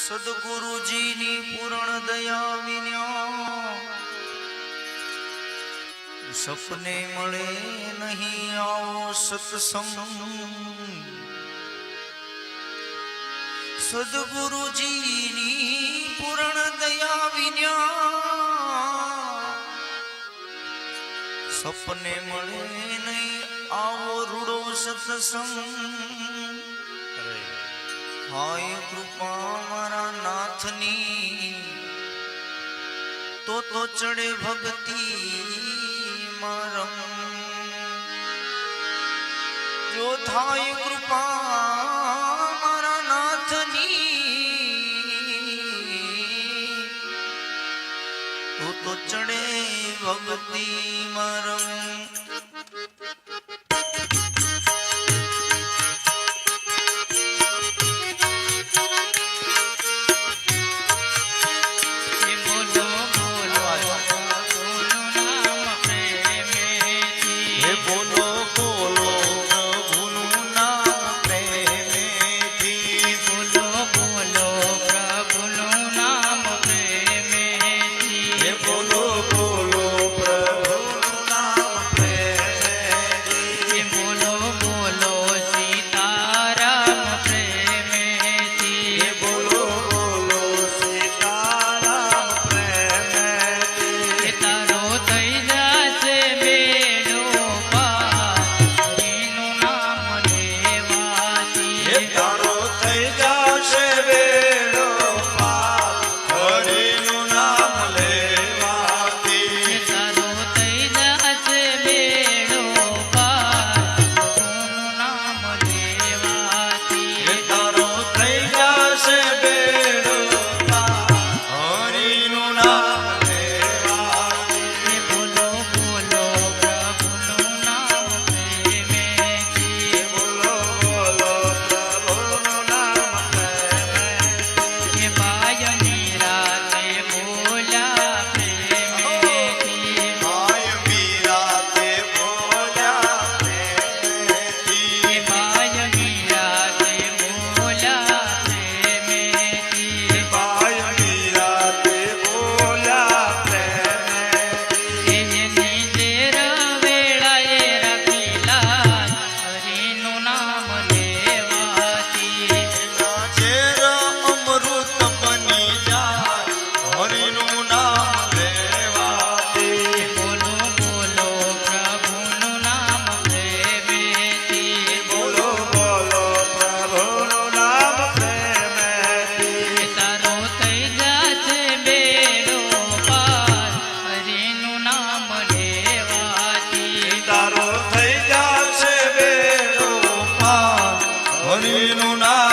સદગુરુજીની પૂર્ણ દયા વિના સપને મળે નહીં આવો સત્સંગ. સદગુરુજીની પૂર્ણ દયા વિના સપને મળે નહીં આવો રૂડો સત્સંગ. હાય કૃપા મારા નાથની. તો તો ચડે ભક્તિ મારમ. જો થાય કૃપા હરિનું નામ